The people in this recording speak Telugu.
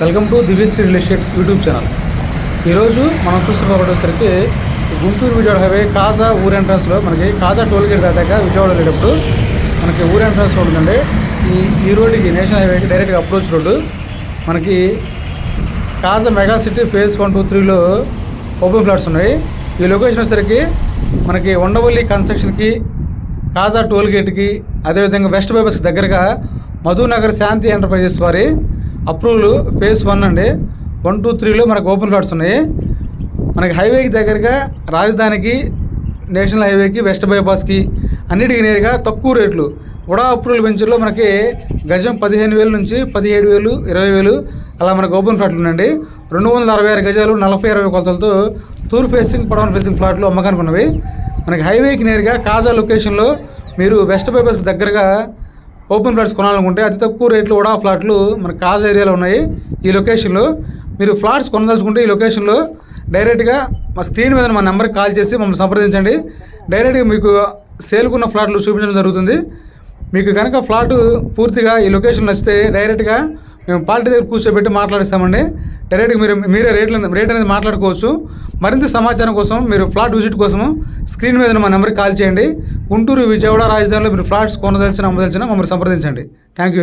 Welcome to Divyasri real estate YouTube channel. ఈరోజు మనం చూస్తున్న ఒకటేసరికి గుంటూరు విజయవాడ హైవే కాజా ఊరు ఎంట్రన్స్లో మనకి కాజా టోల్ గేట్ దాటాక విజయవాడ వెళ్ళేటప్పుడు మనకి ఊరు ఎంట్రన్స్ ఉంటుందండి ఈ ఈ రోడ్డుకి నేషనల్ హైవేకి డైరెక్ట్గా అప్రోచ్ రోడ్డు. మనకి Kaza mega city phase one two త్రీలో ఓపెన్ ఫ్లాట్స్ ఉన్నాయి. ఈ లొకేషన్ వచ్చేసరికి మనకి ఉండవల్లి కన్స్ట్రక్షన్కి కాజా టోల్ గేట్కి అదేవిధంగా వెస్ట్ బైపాస్ దగ్గరగా మధునగర్ శాంతి ఎంటర్ప్రైజెస్ వారి అప్రూవల్ ఫేజ్ వన్ అండి. వన్ టూ త్రీలో మనకు ఓపెన్ ప్లాట్స్ ఉన్నాయి. మనకి హైవేకి దగ్గరగా రాజధానికి నేషనల్ హైవేకి వెస్ట్ బైపాస్కి అన్నిటికీ నేరుగా తక్కువ రేట్లు. వడా అప్రూవల్ వెంచర్లో మనకి గజం పదిహేను వేల నుంచి పదిహేడు వేలు ఇరవై వేలు అలా మనకు ఓపెన్ ఫ్లాట్లు ఉన్నాయండి. రెండు వందల అరవై ఆరు గజాలు నలభై ఇరవై కొలతలతో తూర్ ఫేసింగ్ పడవన్ ఫేసింగ్ ఫ్లాట్లు అమ్మకానికి ఉన్నవి. మనకి హైవేకి నేరుగా కాజా లొకేషన్లో మీరు వెస్ట్ బైపాస్కి దగ్గరగా ఓపెన్ ఫ్లాట్స్ కొనాలనుకుంటే అతి తక్కువ రేట్లు కూడా ఫ్లాట్లు మన కాజ్ ఏరియాలో ఉన్నాయి. ఈ లొకేషన్లో మీరు ఫ్లాట్స్ కొనదలుచుకుంటే ఈ లొకేషన్లో డైరెక్ట్గా మా స్క్రీన్ మీద మా నెంబర్కి కాల్ చేసి మమ్మల్ని సంప్రదించండి. డైరెక్ట్గా మీకు సేల్కున్న ఫ్లాట్లు చూపించడం జరుగుతుంది. మీకు కనుక ఫ్లాట్ పూర్తిగా ఈ లొకేషన్ నచ్చితే డైరెక్ట్గా మేము పార్టీ దగ్గర కూర్చోబెట్టి మాట్లాడిస్తామండి. డైరెక్ట్గా మీరు మీరే రేట్లు రేట్ అనేది మాట్లాడుకోవచ్చు. మరింత సమాచారం కోసం మీరు ఫ్లాట్ విజిట్ కోసం స్క్రీన్ మీద మా నెంబర్కి కాల్ చేయండి. గుంటూరు విజయవాడ రాజధానిలో మీరు ఫ్లాట్స్ కొనదలిచిన అమ్మదలిచిన మమ్మల్ని సంప్రదించండి. Thank you